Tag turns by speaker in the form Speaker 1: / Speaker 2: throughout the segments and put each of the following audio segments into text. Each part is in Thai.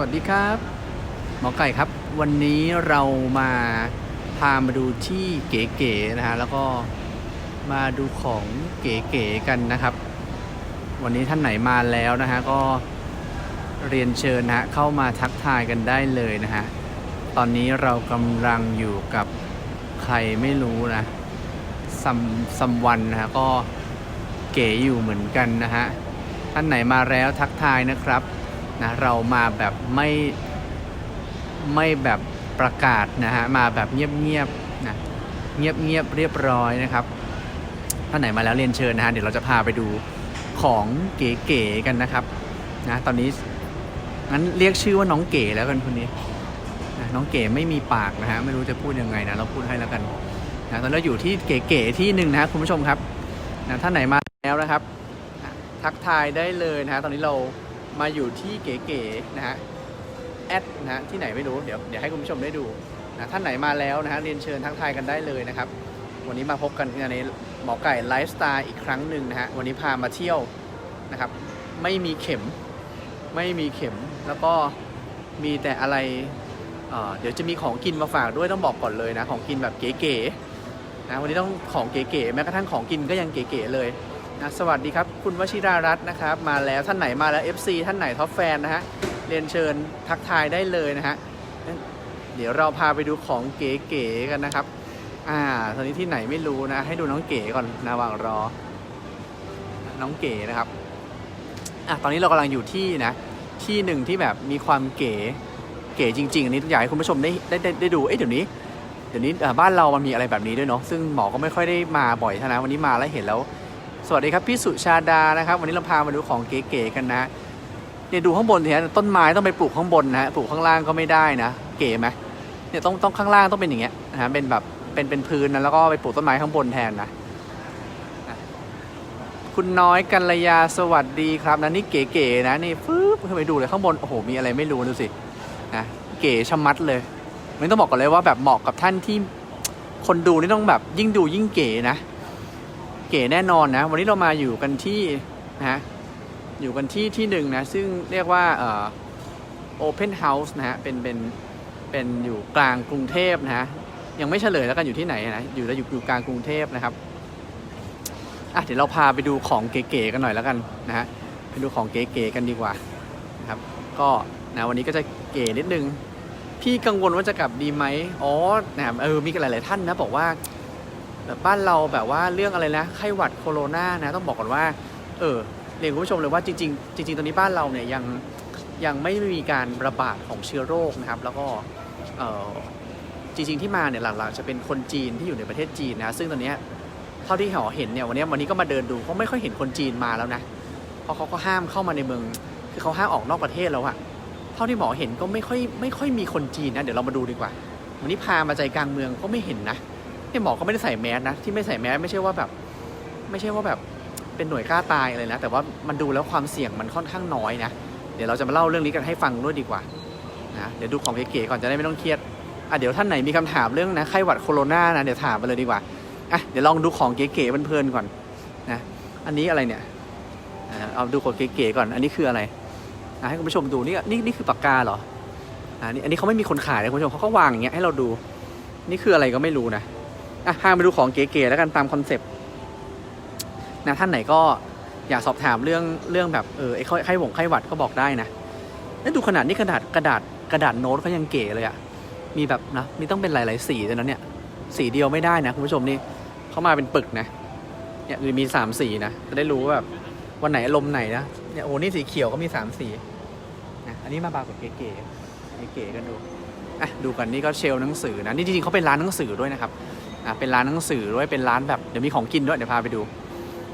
Speaker 1: วัสดีครับ หมอไก่ครับ วันนี้เรามาพามาดูที่เก๋ๆนะฮะแล้วก็มาดูของเก๋ๆกันนะครับ วันนี้ท่านไหนมาแล้วนะฮะก็เรียนเชิญนะฮะเข้ามาทักทายกันได้เลยนะฮะตอนนี้เรากำลังอยู่กับใครไม่รู้นะซัมซัมวันนะฮะก็เก๋อยู่เหมือนกันนะฮะท่านไหนมาแล้วทักทายนะครับ นะเรามาแบบไม่ไม่แบบประกาศนะฮะมาแบบเงียบๆนะเงียบๆเรียบร้อยนะครับท่านไหนมาแล้วเรียนเชิญนะฮะเดี๋ยวเราจะพาไปดูของเก๋ๆกันนะครับนะตอนนี้งั้นเรียกชื่อว่าน้องเก๋แล้วกันคนนี้นะน้องเก๋ไม่มีปากนะฮะไม่รู้จะพูดยังไงนะเราพูดให้แล้วกันนะตอนเราอยู่ที่เก๋ๆที่หนึ่งนะคุณผู้ชมครับนะท่านไหนมาแล้วนะครับ ทักทายได้เลยนะฮะตอนนี้เรา มาอยู่ที่เก๋ๆนะฮะแอดนะฮะที่ไหนไม่รู้เดี๋ยวเดี๋ยวให้คุณผู้ชมได้ดูนะท่านไหนมาแล้วนะฮะเรียนเชิญทักทายกันได้เลยนะครับ วันนี้มาพบกันในหมอไก่ไลฟ์สไตล์อีกครั้งหนึ่งนะฮะวันนี้พามาเที่ยวนะครับ ไม่มีเข็มไม่มีเข็มแล้วก็มีแต่อะไรเเดี๋ยวจะมีของกินมาฝากด้วยต้องบอกก่อนเลยนะของกินแบบเก๋ๆนะวันนี้ต้องของเก๋ๆแม้กระทั่งของกินก็ยังเก๋ๆเลย นะสวัสดีครับ คุณวชิรารัตน์นะครับ มาแล้วท่านไหนมาแล้ว FC ท่านไหนท็อปแฟนนะฮะเรียนเชิญทักทายได้เลยนะฮะเดี๋ยวเราพาไปดูของเก๋ๆกันนะครับ อ่า ตอนนี้ที่ไหนไม่รู้นะ ให้ดูน้องเก๋ก่อนนะวางรอ น้องเก๋นะครับ อะตอนนี้เรากำลังอยู่ที่นะ ที่หนึ่งที่แบบมีความเก๋เก๋จริง ๆ อันนี้อยากให้คุณผู้ชมได้ได้ได้ได้ดู เอ๊ะเดี๋ยวนี้ เดี๋ยวนี้บ้านเรามันมีอะไรแบบนี้ด้วยเนาะ ซึ่งหมอก็ไม่ค่อยได้มาบ่อยเท่านะวันนี้มาแล้วเห็นแล้ว สวัสดีครับพี่สุชาดานะครับ วันนี้เราพามาดูของเก๋ๆกันนะเนี่ยดูข้างบนทีนะต้นไม้ต้องไปปลูกข้างบนนะฮะปลูกข้างล่างก็ไม่ได้นะ เก๋ไหมเนี่ยต้องต้องข้างล่างต้องเป็นอย่างเงี้ยนะฮะเป็นแบบเป็นเป็นพื้นนะแล้วก็ไปปลูกต้นไม้ข้างบนแทนนะคุณน้อยกัลยาสวัสดีครับนะนี่เก๋ๆนะนี่ฟื๊บขึ้นไปดูเลยข้างบนโอ้โหมีอะไรไม่รู้ดูสินะเก๋ชะมัดเลยไม่ต้องบอกก่อนเลยว่าแบบเหมาะกับท่านที่คนดูนี่ต้องแบบยิ่งดูยิ่งเก๋นะ เก๋แน่นอนนะ วันนี้เรามาอยู่กันที่นะฮะอยู่กันที่ที่หนึ่งนะ ซึ่งเรียกว่าเอ่อ Open House นะฮะ เป็น เป็น เป็นอยู่กลางกรุงเทพนะฮะ ยังไม่เฉลยแล้วกันอยู่ที่ไหนนะ อยู่แล้วอยู่อยู่กลางกรุงเทพนะครับ อะเดี๋ยวเราพาไปดูของเก๋ๆกันหน่อยแล้วกันนะฮะ ไปดูของเก๋ๆกันดีกว่านะครับ ก็นะวันนี้ก็จะเก๋นิดนึง พี่กังวลว่าจะกลับดีไหมอ๋อนะเออ มีกันหลาย ๆ ท่านนะบอกว่า แบบบ้านเราแบบว่าเรื่องอะไรนะไข้หวัดโคโรนานะต้องบอกก่อนว่า เออเรียนคุณผู้ชมเลยว่าจริงๆจริงๆตอนนี้บ้านเราเนี่ยยังยังไม่มีการระบาดของเชื้อโรคนะครับ แล้วก็เออจริงๆที่มาเนี่ยหลักๆจะเป็นคนจีนที่อยู่ในประเทศจีนนะซึ่งตอนนี้เท่าที่หอเห็นเนี่ยวันนี้วันนี้ก็มาเดินดูก็ไม่ค่อยเห็นคนจีนมาแล้วนะเพราะเขาก็ห้ามเข้ามาในเมือง คือเขาห้ามออกนอกประเทศแล้วอะเท่าที่หมอเห็นก็ไม่ค่อยไม่ค่อยมีคนจีนนะเดี๋ยวเรามาดูดีกว่า วันนี้พามาใจกลางเมืองก็ไม่เห็นนะ ที่หมอก็ไม่ได้ใส่แมสนะ ที่ไม่ใส่แมสไม่ใช่ว่าแบบ ไม่ใช่ว่าแบบเป็นหน่วยกล้าตายอะไรนะ แต่ว่ามันดูแล้วความเสี่ยงมันค่อนข้างน้อยนะ เดี๋ยวเราจะมาเล่าเรื่องนี้กันให้ฟังด้วยดีกว่านะเดี๋ยวดูของเก๋ๆก่อนจะได้ไม่ต้องเครียดอะเดี๋ยวท่านไหนมีคำถามเรื่องนะไข้หวัดโคโรนานะเดี๋ยวถามไปเลยดีกว่าอะเดี๋ยวลองดูของเก๋ๆเพลินๆก่อนนะอันนี้อะไรเนี่ยเอาดูของเก๋ๆก่อน อันนี้คืออะไรอะให้คุณผู้ชมดูนี่นี่นี่คือปากกาเหรออ่านี่อันนี้เขาไม่มีคนขายนะคุณผู้ชมเขาก็วางอย่างเงี้ยให้เราดู นี่คืออะไรก็ไม่รู้นะ อะพาไปดูของเก๋ๆแล้วกันตามคอนเซปต์นะท่านไหนก็อยากสอบถามเรื่องเรื่องแบบเออไอ้ไข้ไข้หวงไข้หวัดก็บอกได้นะแล้วดูขนาดนี้กระดาษกระดาษกระดาษโน้ตเขายังเก๋เลยอะมีแบบนะมีต้องเป็นหลาย ๆ สีเลยนะเนี่ย สีเดียวไม่ได้นะคุณผู้ชมนี่เขามาเป็นปึกนะเนี่ยมีสามสีนะจะได้รู้ว่าแบบวันไหนอารมณ์ไหนนะเนี่ยโอ้นี่สีเขียวก็มีสามสีนะอันนี้มาบากว่าเก๋ๆเก๋ๆกันดูอะดูกันนี่ก็เชลหนังสือนะนี่จริงๆเขาเป็นร้านหนังสือด้วยนะครับ อะเป็นร้านหนังสือด้วยเป็นร้านแบบเดี๋ยวมีของกินด้วยเดี๋ยวพาไปดู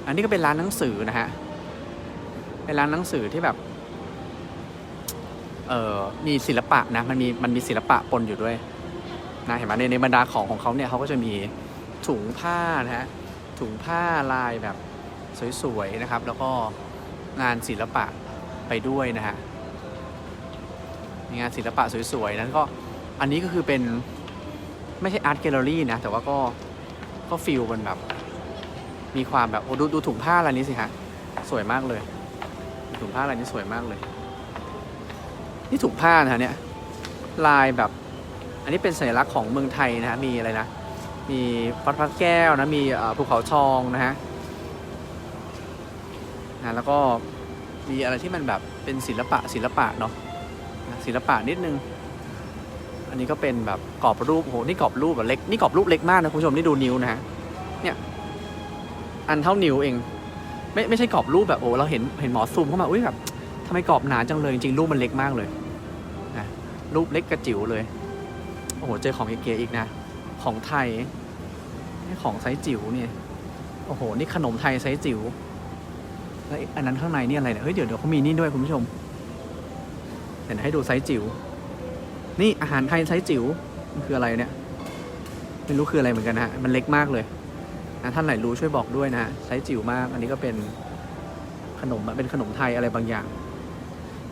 Speaker 1: อันนี้ก็เป็นร้านหนังสือนะฮะเป็นร้านหนังสือที่แบบเออมีศิลปะนะมันมีมันมีศิลปะปนอยู่ด้วยนะเห็นไหมในในบรรดาของของเขาเนี่ยเขาก็จะมีถุงผ้านะฮะถุงผ้าลายแบบสวยๆนะครับ แล้วก็งานศิลปะไปด้วยนะฮะมีงานศิลปะสวยๆนั้นก็อันนี้ก็คือเป็น ไม่ใช่อาร์ตแกลเลอรี่นะ แต่ว่าก็ก็ฟิลมันแบบ มีความแบบโอ้ดูดูถุงผ้าอะไรนี้สิฮะ สวยมากเลย ถุงผ้าอะไรนี้สวยมากเลย นี่ถุงผ้านะฮะเนี่ย ลายแบบ อันนี้เป็นสัญลักษณ์ของเมืองไทยนะฮะ มีอะไรนะ มีวัดพระแก้วนะ มีภูเขาทองนะฮะนะแล้วก็มีอะไรที่มันแบบเป็นศิลปะศิลปะเนาะศิลปะนิดนึง อันนี้ก็เป็นแบบกรอบรูปโหนี่กรอบรูปแบบเล็กนี่กรอบรูปเล็กมากนะคุณผู้ชมนี่ดูนิ้วนะฮะเนี่ยอันเท่านิ้วเอง ไม่ไม่ใช่กรอบรูปแบบโอ้เราเห็นเห็นหมอซูมเข้ามาอุ้ยแบบทำไมกรอบหนาจังเลยจริงรูปมันเล็กมากเลยนะรูปเล็กกระจิ๋วเลยโอ้โหเจอของเก๋ๆอีกนะ ของไทยของไซส์จิ๋วเนี่ยโอ้โหนี่ขนมไทยไซส์จิ๋วแล้วอันนั้นข้างในนี่อะไรเนี่ยเฮ้ยเดี๋ยวเดี๋ยวเขามีนี่ด้วยคุณผู้ชมเดี๋ยวให้ดูไซส์จิ๋ว นี่อาหารไทยไซส์จิ๋วมันคืออะไรเนี่ยไม่รู้คืออะไรเหมือนกันนะฮะมันเล็กมากเลยนะท่านไหนรู้ช่วยบอกด้วยนะฮะไซส์จิ๋วมาก อันนี้ก็เป็นขนมเป็นขนมไทยอะไรบางอย่าง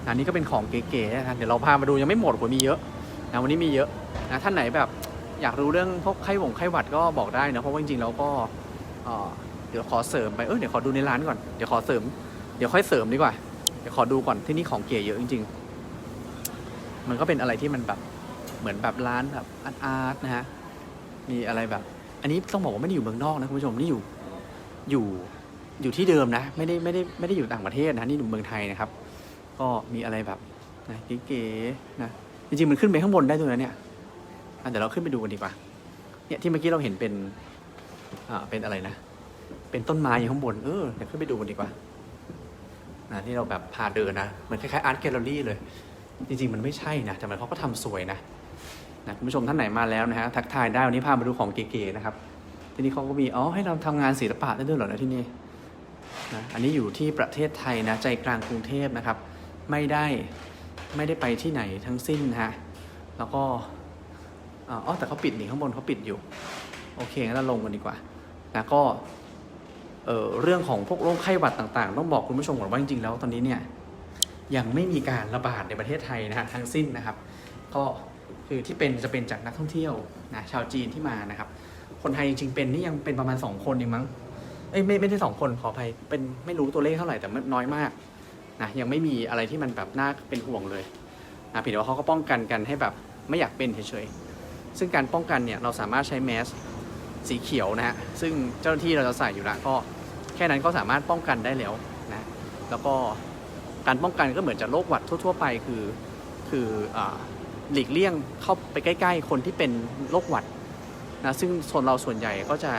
Speaker 1: อันนี้ก็เป็นของเก๋ๆนะเดี๋ยวเราพามาดูยังไม่หมดผมมีเยอะนะวันนี้มีเยอะนะท่านไหนแบบอยากรู้เรื่องพวกไข้หวงไข้หวัดก็บอกได้นะเพราะว่าจริงๆแล้วก็เอ่อเดี๋ยวขอเสริมไปเออเดี๋ยวขอดูในร้านก่อนเดี๋ยวขอเสริมเดี๋ยวค่อยเสริมดีกว่าเดี๋ยวขอดูก่อนที่นี่ของเก๋เยอะจริงๆ มันก็เป็นอะไรที่มันแบบเหมือนแบบร้านแบบอาร์ตนะฮะมีอะไรแบบ อันนี้ต้องบอกว่าไม่ได้อยู่เมืองนอกนะคุณผู้ชมนี่อยู่อยู่อยู่ที่เดิมนะ ไม่ได้ไม่ได้ไม่ได้อยู่ต่างประเทศนะนี่อยู่เมืองไทยนะครับ ก็มีอะไรแบบนะเก๋ๆนะจริงๆมันขึ้นไปข้างบนได้ด้วยนะเนี่ยเดี๋ยวเราขึ้นไปดูกันดีกว่าเนี่ยที่เมื่อกี้เราเห็นเป็นอ่าเป็นอะไรนะ เป็นต้นไม้อยู่ข้างบนเออเดี๋ยวขึ้นไปดูกันดีกว่านะที่เราแบบพาเดินนะเหมือนคล้ายๆอาร์ตแกลเลอรี่เลย จริงๆ มันไม่ใช่นะแต่มันเขาก็ทำสวยนะนะคุณผู้ชมท่านไหนมาแล้วนะฮะทักทายได้วันนี้พามาดูของเก๋ๆนะครับ ที่นี่เขาก็มีอ๋อให้เราทำงานศิลปะได้ด้วยเหรอนะที่นี่นะอันนี้อยู่ที่ประเทศไทยนะใจกลางกรุงเทพนะครับ ไม่ได้ไม่ได้ไปที่ไหนทั้งสิ้นนะฮะแล้วก็อ๋อแต่เขาปิดนี่ข้างบนเขาปิดอยู่ โอเคงั้นเราลงกันดีกว่านะก็เออเรื่องของพวกโรคไข้หวัดต่างๆ ต้องบอกคุณผู้ชมก่อนว่าจริงๆแล้วตอนนี้เนี่ย ยังไม่มีการระบาดในประเทศไทยนะฮะทั้งสิ้นนะครับ ก็คือที่เป็นจะเป็นจากนักท่องเที่ยวนะชาวจีนที่มานะครับ คนไทยจริงๆเป็นนี่ยังเป็นประมาณสองคนเองมั้งเอ้ยไม่ไม่ได้สองคนขออภัยเป็นไม่รู้ตัวเลขเท่าไหร่แต่น้อยมากนะยังไม่มีอะไรที่มันแบบน่าเป็นห่วงเลยนะเพียงแต่ว่าเขาก็ป้องกันกันให้แบบไม่อยากเป็นเฉยๆซึ่งการป้องกันเนี่ยเราสามารถใช้แมสสีเขียวนะฮะซึ่งเจ้าหน้าที่เราจะใส่อยู่แล้วก็แค่นั้นก็สามารถป้องกันได้แล้วนะแล้วก็ การป้องกันก็เหมือนจะโรคหวัดทั่ว ๆ ไป คือคืออหลีกเลี่ยงเข้าไปใกล้ ๆ คนที่เป็นโรคหวัดนะซึ่งส่วนเราส่วนใหญ่ก็จะ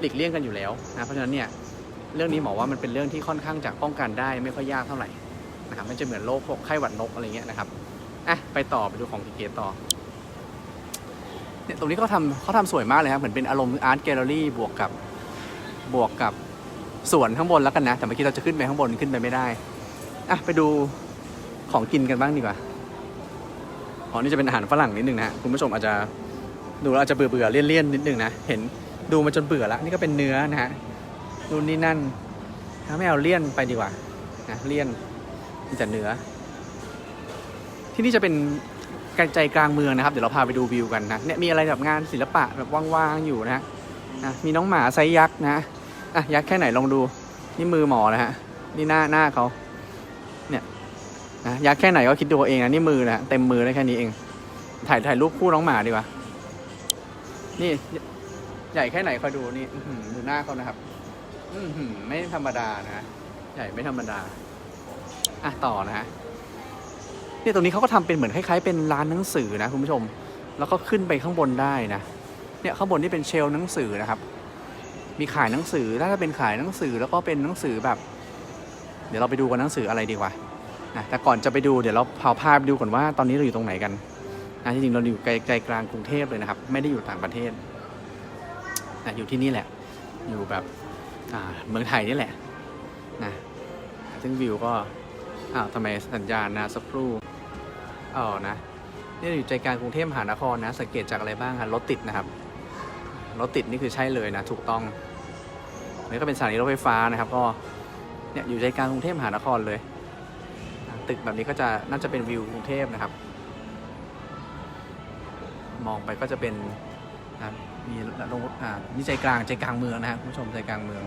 Speaker 1: หลีกเลี่ยงกันอยู่แล้วนะเพราะฉะนั้นเนี่ยเรื่องนี้หมอว่ามันเป็นเรื่องที่ค่อนข้างจะป้องกันได้ไม่ค่อยยากเท่าไหร่นะครับไม่จะเหมือนโรคไข้หวัดนกอะไรเงี้ยนะครับอะไปต่อไปดูของเก๋ๆต่อเนี่ยตรงนี้เขาทำเขาทำสวยมากเลยครับเหมือนเป็นอารมณ์อาร์ตแกลเลอรี่บวกกับบวกกับสวนข้างบนแล้วกันนะ แต่เมื่อกี้เราจะขึ้นไปข้างบนขึ้นไปไม่ได้ อะไปดูของกินกันบ้างดีกว่าอ๋อนี่จะเป็นอาหารฝรั่งนิดนึงนะคุณผู้ชมอาจจะดูแล้วอาจจะเบื่อเบื่อเลี่ยนๆนิดนึงนะเห็นดูมาจนเบื่อแล้วนี่ก็เป็นเนื้อนะฮะดูนนี่นั่นถ้าไม่เอาเลี่ยนไปดีกว่านะเลี่ยนมีแต่เนื้อ ที่นี่จะเป็นใจกลางเมืองนะครับ เดี๋ยวเราพาไปดูวิวกันนะเนี่ยมีอะไรแบบงานศิลปะแบบว่างๆอยู่นะนะมีน้องหมาไซยักษ์นะอะยักษ์แค่ไหนลองดู นี่มือหมอนะฮะนี่หน้าหน้าเขา นะยักษ์แค่ไหนก็คิดดูเอาเองนะนี่มือนะเต็มมือได้แค่นี้เอง ถ่ายถ่ายรูปคู่น้องหมาดีกว่า นี่ ใหญ่แค่ไหนคอยดูนี่มือหือดูหน้าเขานะครับ อืไม่ธรรมดานะใหญ่ไม่ธรรมดาอะต่อนะฮะเนี่ยตรงนี้เขาก็ทำเป็นเหมือนคล้ายๆเป็นร้านหนังสือนะคุณผู้ชม แล้วก็ขึ้นไปข้างบนได้นะเนี่ยข้างบนนี่เป็นเชลหนังสือนะครับ มีขายหนังสือถ้าเป็นขายหนังสือแล้วก็เป็นหนังสือแบบ เดี๋ยวเราไปดูกันหนังสืออะไรดีกว่า นะแต่ก่อนจะไปดูเดี๋ยวเราพาพาไปดูก่อนว่าตอนนี้เราอยู่ตรงไหนกันนะจริงๆเราอยู่ใจกลางกรุงเทพเลยนะครับ ไม่ได้อยู่ต่างประเทศนะอยู่ที่นี่แหละ อยู่แบบเมืองไทยนี่แหละนะซึ่งวิวก็อ้าวทำไมสัญญาณนะสักครู่อ๋อนะนี่อยู่ใจกลางกรุงเทพมหานครนะ สังเกตจากอะไรบ้างครับรถติดนะครับรถติดนี่คือใช่เลยนะ ถูกต้องนี่ก็เป็นสถานีรถไฟฟ้านะครับ ก็เนี่ยอยู่ใจกลางกรุงเทพมหานครเลย ตึกแบบนี้ก็จะน่าจะเป็นวิวกรุงเทพนะครับ มองไปก็จะเป็นนะมีโรงอ่านี่ใจกลางใจกลางเมืองนะครับคุณผู้ชมใจกลางเมือง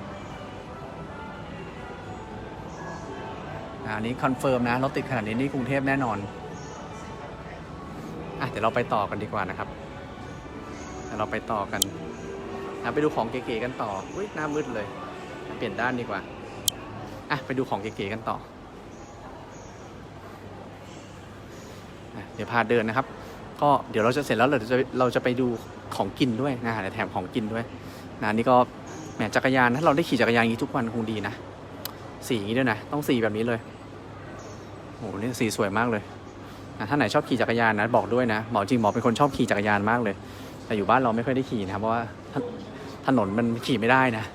Speaker 1: อันนี้คอนเฟิร์มนะรถติดขนาดนี้นี่กรุงเทพแน่นอนอะเดี๋ยวเราไปต่อกันดีกว่านะครับเดี๋ยวเราไปต่อกันนะไปดูของเก๋ๆกันต่ออุ้ยหน้ามืดเลย เปลี่ยนด้านดีกว่าอะไปดูของเก๋ๆกันต่ออะ เดี๋ยวพาเดินนะครับ ก็เดี๋ยวเราจะเสร็จแล้วเราจะเราจะไปดูของกินด้วยนะเดี๋ยวแถมของกินด้วยนะนี่ก็แหมจักรยานถ้าเราได้ขี่จักรยานอย่างนี้ทุกวันคงดีนะสีอย่างนี้ด้วยนะ ต้องสีแบบนี้เลยโอ้โหนี่สีสวยมากเลยนะถ้าไหนชอบขี่จักรยานนะบอกด้วยนะหมอจริงหมอเป็นคนชอบขี่จักรยานมากเลย แต่อยู่บ้านเราไม่ค่อยได้ขี่นะครับเพราะว่าถถนนมันขี่ไม่ได้นะ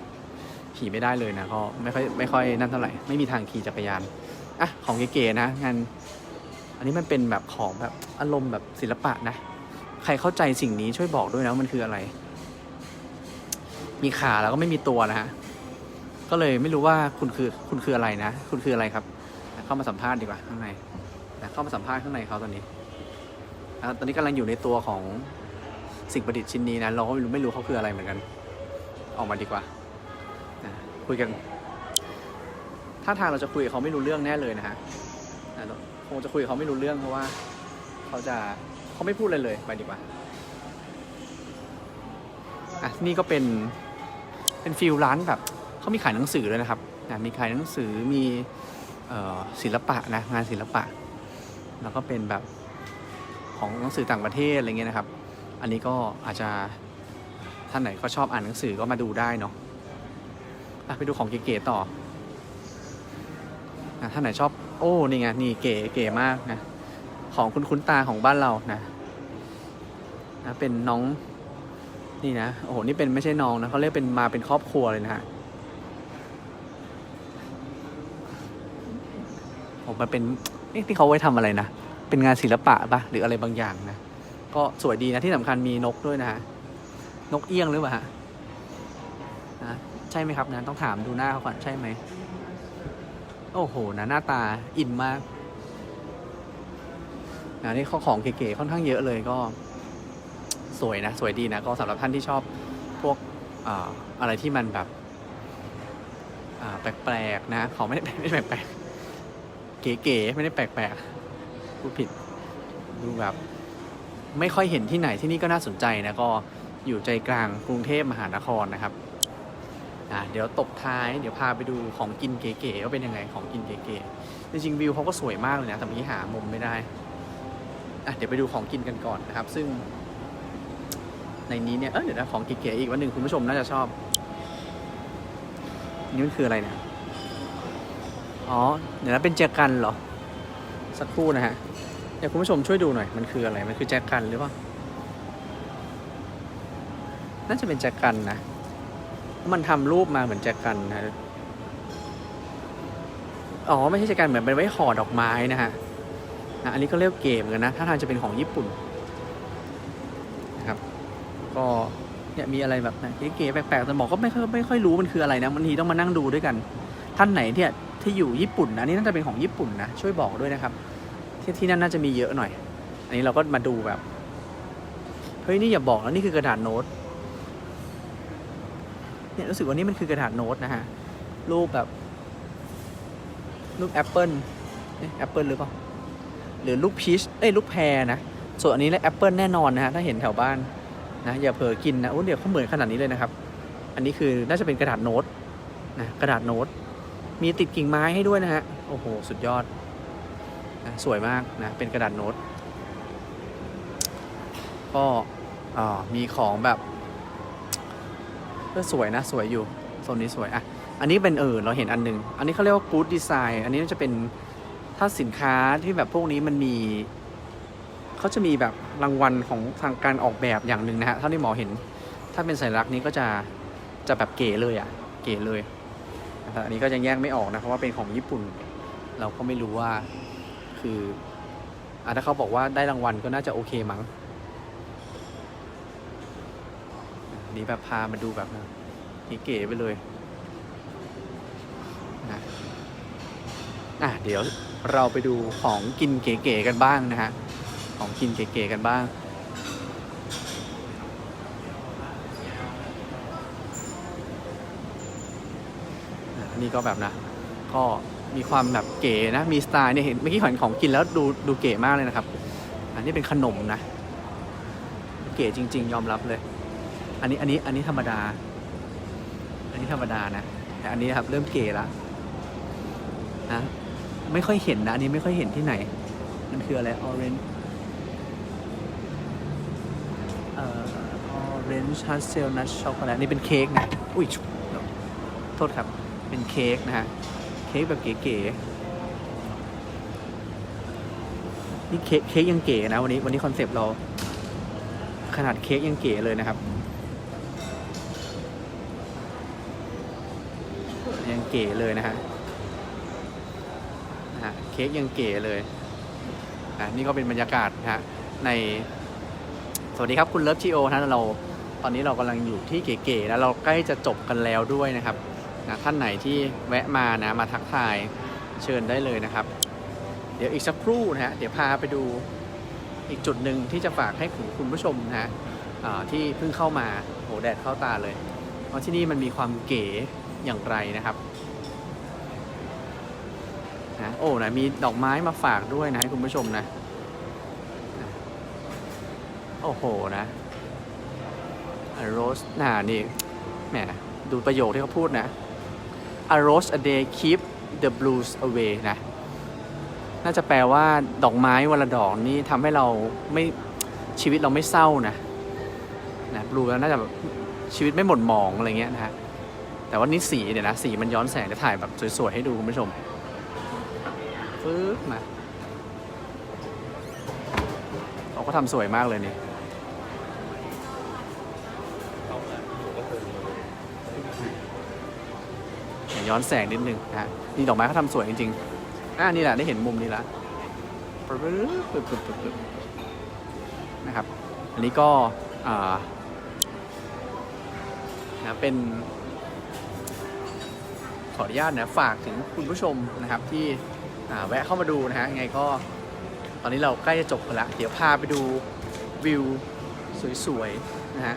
Speaker 1: ขี่ไม่ได้เลยนะก็ไม่ค่อยไม่ค่อยนั่นเท่าไหร่ไม่มีทางขี่จักรยานอะของเก๋ๆนะงาน อันนี้มันเป็นแบบของแบบอารมณ์แบบศิลปะนะ ใครเข้าใจสิ่งนี้ช่วยบอกด้วยนะมันคืออะไร มีขาแล้วก็ไม่มีตัวนะฮะ ก็เลยไม่รู้ว่าคุณคือคุณคืออะไรนะ คุณคืออะไรครับ เข้ามาสัมภาษณ์ดีกว่าข้างในนะเข้ามาสัมภาษณ์ข้างในเขาตอนนี้อะตอนนี้กำลังอยู่ในตัวของสิ่งประดิษฐ์ชิ้นนี้นะเราก็ไม่รู้ไม่รู้เขาคืออะไรเหมือนกัน ออกมาดีกว่านะคุยกันถ้าทางเราจะคุยกับเขาไม่รู้เรื่องแน่เลยนะฮะนะ คงจะคุยกับเขาไม่รู้เรื่องเพราะว่า เขาจะเขาไม่พูดอะไรเลยไปดีกว่าอะนี่ก็เป็นเป็นฟิลร้านแบบเขามีขายหนังสือด้วยนะครับนะมีขายหนังสือมีศิลปะนะงานศิลปะ แล้วก็เป็นแบบของหนังสือต่างประเทศอะไรเงี้ยนะครับ อันนี้ก็อาจจะท่านไหนก็ชอบอ่านหนังสือก็มาดูได้เนาะไปดูของเก๋ๆต่อ อะท่านไหนชอบโอ้นี่ไงนี่เก๋เก๋มากนะของคุณคุ้นตาของบ้านเรานะนะเป็นน้องนี่นะโอ้โหนี่เป็นไม่ใช่น้องนะเขาเรียกเป็นมาเป็นครอบครัวเลยนะฮะผมมันเป็นเอ๊ะที่เขาไว้ทำอะไรนะเป็นงานศิลปะปะหรืออะไรบางอย่างนะก็สวยดีนะที่สำคัญมีนกด้วยนะฮะนกเอี้ยงหรือเปล่าฮะนะใช่ไหมครับนะต้องถามดูหน้าเขาก่อนใช่ไหม โอ้โหนะหน้าตาอินมากนะนี่เขาของเก๋ๆค่อนข้างเยอะเลยก็ สวยนะ สวยดีนะ ก็สำหรับท่านที่ชอบพวกออะไรที่มันแบบแปลกๆนะเขาไม่ได้ไม่ได้แปลกๆเก๋ๆไม่ได้แปลกๆพูดผิดดูแบบ ไม่ค่อยเห็นที่ไหนที่นี่ก็น่าสนใจนะก็อยู่ใจกลางกรุงเทพมหานครนะครับ อ่าเดี๋ยวตบท้ายเดี๋ยวพาไปดูของกินเก๋ๆว่าเป็นยังไงของกินเก๋ๆจริงๆวิวเขาก็สวยมากเลยนะแต่เมื่อกี้หามุมไม่ได้อะเดี๋ยวไปดูของกินกันก่อนนะครับ ซึ่ง ในนี้เนี่ยเออเดี๋ยวนะของเก๋ๆอีกวันหนึ่งคุณผู้ชมน่าจะชอบ นี่มันคืออะไรเนี่ยอ๋อเดี๋ยวนะเป็นแจกันเหรอ สักครู่นะฮะเดี๋ยวคุณผู้ชมช่วยดูหน่อยมันคืออะไรมันคือแจกันหรือเปล่าน่าจะเป็นแจกันนะ มันทำรูปมาเหมือนแจกันนะอ๋อไม่ใช่แจกันเหมือนเป็นไว้ห่อดอกไม้นะฮะนะอันนี้ก็เรียกเกมกันนะ ถ้าทางจะเป็นของญี่ปุ่นนะครับ ก็เนี่ยมีอะไรแบบนะเก๋ๆแปลกๆแต่หมอกก็ไม่ค่อยไม่ค่อยรู้มันคืออะไรนะบางทีต้องมานั่งดูด้วยกัน ท่านไหนที่ที่อยู่ญี่ปุ่นนะนี่น่าจะเป็นของญี่ปุ่นนะช่วยบอกด้วยนะครับ ที่ที่นั่นน่าจะมีเยอะหน่อย อันนี้เราก็มาดูแบบเฮ้ยนี่อย่าบอกนะนี่คือกระดาษโน้ต เนี่ยรู้สึกว่านี่มันคือกระดาษโน้ตนะฮะ รูปแบบ รูปแอปเปิลแอปเปิลหรือเปล่า หรือลูกพีชเอ้ยลูกแพรนะ ส่วนอันนี้และแอปเปิลแน่นอนนะฮะ ถ้าเห็นแถวบ้านนะอย่าเผลอกินนะโอ้เดี๋ยวเขาเหมือนขนาดนี้เลยนะครับ อันนี้คือน่าจะเป็นกระดาษโน้ตนะกระดาษโน้ต มีติดกิ่งไม้ให้ด้วยนะฮะ โอ้โห สุดยอดนะสวยมากนะ เป็นกระดาษโน้ต ก็อ่ามีของแบบ ก็สวยนะสวยอยู่โซนนี้สวยอะอันนี้เป็นเออเราเห็นอันหนึงอันนี้เขาเรียกว่า good design อันนี้น่าจะเป็นถ้าสินค้าที่แบบพวกนี้มันมีเขาจะมีแบบรางวัลของทางการออกแบบอย่างหนึ่งนะฮะเท่าที่หมอเห็น ถ้าเป็นสัญลักษณ์นี้ก็จะจะแบบเก๋เลยอะ่ะ เก๋เลยแต่อันนี้ก็ยังแยกไม่ออกนะเพราะว่าเป็นของญี่ปุ่น เราก็ไม่รู้ว่าคืออะถ้าเขาบอกว่าได้รางวัลก็น่าจะโอเคมั้งอั นี้แบบพามาดูแบบเก๋ๆไปเลยนะอะเดี๋ยวเราไปดูของกินเก๋ๆกันบ้างนะฮะ ของกินเก๋ๆกันบ้างนนี้ก็แบบนะ ก็มีความแบบเก๋นะ มีสไตล์เนี่ยเห็นเมื่อกี้เห็นของกินแล้วดูดูเก๋มากเลยนะครับ อันนี้เป็นขนมนะ เก๋จริง ๆ ยอมรับเลย อันนี้อันนี้อันนี้ธรรมดา อันนี้ธรรมดานะแต่อันนี้ครับเริ่มเก๋ละนะไม่ค่อยเห็นนะอันนี้ไม่ค่อยเห็นที่ไหน มันคืออะไร orange เอ่อ orange hazelnut chocolate นี่เป็นเค้กนะอุ้ยโทษครับเป็นเค้กนะฮะเค้กแบบเก๋ๆนี่เค้กเค้กยังเก๋นะวันนี้วันนี้คอนเซปต์เราขนาดเค้กยังเก๋เลยนะครับ ยังเก๋เลยนะฮะนะฮะเค้กยังเก๋เลยอะนี่ก็เป็นบรรยากาศนะฮะในสวัสดีครับคุณเลิฟจีโอนะเราตอนนี้เรากำลังอยู่ที่เก๋ๆแล้วเราใกล้จะจบกันแล้วด้วยนะครับนะท่านไหนที่แวะมานะมาทักทายเชิญได้เลยนะครับ เดี๋ยวอีกสักครู่นะฮะเดี๋ยวพาไปดูอีกจุดหนึ่งที่จะฝากให้คุณผู้ชมนะฮะที่เพิ่งเข้ามาโหแดดเข้าตาเลยเพราะที่นี่มันมีความเก๋อย่างไรนะครับนะ โอ้นะมีดอกไม้มาฝากด้วยนะให้คุณผู้ชมนะ โอ้โหนะอ rose น่านี่แหมดูประโยคที่เขาพูดนะ a rose a day keep the blues away นะ น่าจะแปลว่าดอกไม้วันละดอกนี่ทำให้เราไม่ชีวิตเราไม่เศร้านะนะบลูแล้วน่าจะแบบชีวิตไม่หม่นหมองอะไรเงี้ยนะฮะแต่ว่านี่สีเนี่ยนะสีมันย้อนแสงจะถ่ายแบบสวยๆให้ดูคุณผู้ชม ปึ๊บมาเขาก็ทำสวยมากเลยนี่ย้อนแสงนิดนึงนะนี่ดอกไม้เขาทำสวยจริงๆอ่านี่แหละได้เห็นมุมนี้แล้วนะครับ อันนี้ก็อ่านะเป็น ขออนุญาตนะฝากถึงคุณผู้ชมนะครับที่ แวะเข้ามาดูนะฮะยังไงก็ตอนนี้เราใกล้จะจบกันละเดี๋ยวพาไปดูวิวสวยๆนะฮะ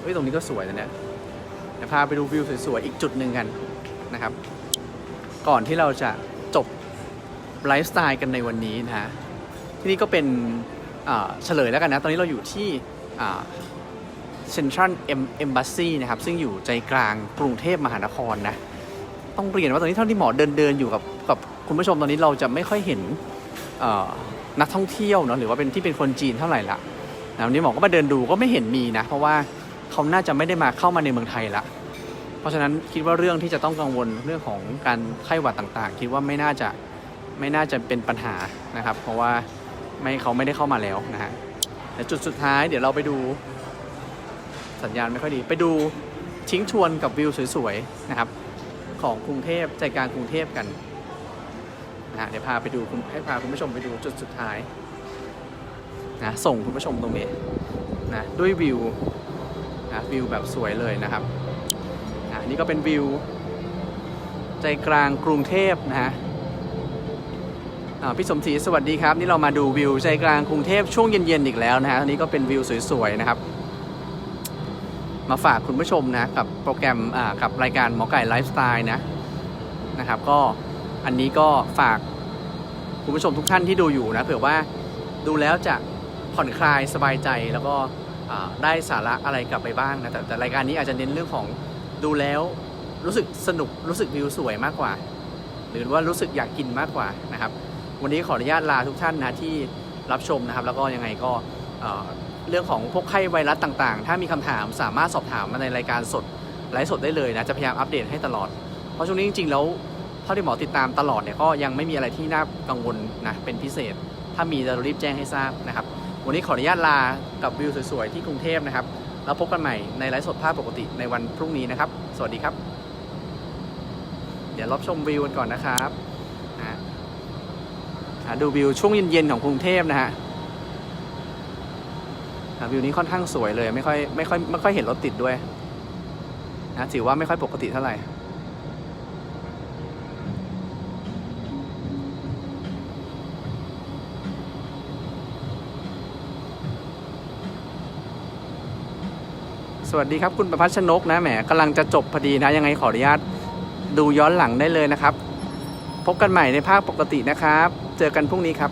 Speaker 1: เฮ้ยตรงนี้ก็สวยนะเนี่ยเดี๋ยวพาไปดูวิวสวยๆอีกจุดหนึ่งกันนะครับ ก่อนที่เราจะจบไลฟ์สไตล์กันในวันนี้นะฮะที่นี่ก็เป็นเฉลยแล้วกันนะ ตอนนี้เราอยู่ที่เซ็นทรัลเอ็มบัสซีนะครับ ซึ่งอยู่ใจกลางกรุงเทพมหานครนะ ต้องเรียนว่าตอนนี้เท่าที่หมอเดินเดินอยู่กับกับ คุณผู้ชมตอนนี้เราจะไม่ค่อยเห็นนักท่องเที่ยวเนาะหรือว่าเป็นที่เป็นคนจีนเท่าไหร่ละนะวันนี้หมอก็มาเดินดูก็ไม่เห็นมีนะ เพราะว่าเขาน่าจะไม่ได้มาเข้ามาในเมืองไทยละเพราะฉะนั้นคิดว่าเรื่องที่จะต้องกังวลเรื่องของการไข้หวัดต่างๆ คิดว่าไม่น่าจะไม่น่าจะเป็นปัญหานะครับ เพราะว่าไม่เขาไม่ได้เข้ามาแล้วนะฮะแต่จุดสุดท้ายเดี๋ยวเราไปดูสัญญาณไม่ค่อยดี ไปดูทิ้งชวนกับวิวสวยๆนะครับ ของกรุงเทพใจกลางกรุงเทพกัน นะเดี๋ยวพาไปดูคุณให้พาคุณผู้ชมไปดูจุดสุดท้ายนะส่งคุณผู้ชมตรงนี้นะด้วยวิวนะวิวแบบสวยเลยนะครับอะนี่ก็เป็นวิว ใจกลางกรุงเทพนะฮะพี่สมศรีสวัสดีครับ นี่เรามาดูวิวใจกลางกรุงเทพช่วงเย็นๆอีกแล้วนะฮะอันนี้ก็เป็นวิวสวยๆนะครับ มาฝากคุณผู้ชมนะกับโปรแกรมกับรายการหมอไก่ไลฟ์สไตล์นะนะครับ ก็ อันนี้ก็ฝากคุณผู้ชมทุกท่านที่ดูอยู่นะเผื่อว่าดูแล้วจะผ่อนคลายสบายใจแล้วก็ได้สาระอะไรกลับไปบ้างนะแต่แต่รายการนี้อาจจะเน้นเรื่องของดูแล้วรู้สึกสนุกรู้สึกวิวสวยมากกว่า หรือว่ารู้สึกอยากกินมากกว่านะครับ วันนี้ขออนุญาตลาทุกท่านนะที่รับชมนะครับ แล้วก็ยังไงก็เอ่อเรื่องของพวกไข้ไวรัสต่างๆ ถ้ามีคำถามสามารถสอบถามมาในรายการสดไลฟ์สดได้เลยนะจะพยายามอัปเดตให้ตลอด เพราะช่วงนี้จริงๆแล้ว เท่าที่หมอติดตามตลอดเนี่ยก็ยังไม่มีอะไรที่น่ากังวลนะเป็นพิเศษ ถ้ามีจะรีบแจ้งให้ทราบนะครับ วันนี้ขออนุญาตลากับวิวสวยๆที่กรุงเทพนะครับ แล้วพบกันใหม่ในไลฟ์สดภาพปกติในวันพรุ่งนี้นะครับ สวัสดีครับ เดี๋ยวรับชมวิวกันก่อนนะครับนะดูวิวช่วงเย็นๆของกรุงเทพนะฮะวิวนี้ค่อนข้างสวยเลยไม่ค่อยไม่ค่อยไม่ค่อยเห็นรถติดด้วยนะถือว่าไม่ค่อยปกติเท่าไหร่ สวัสดีครับคุณประพัชนกนะแหมกำลังจะจบพอดีนะ ยังไงขออนุญาตดูย้อนหลังได้เลยนะครับ พบกันใหม่ในภาคปกตินะครับ เจอกันพรุ่งนี้ครับ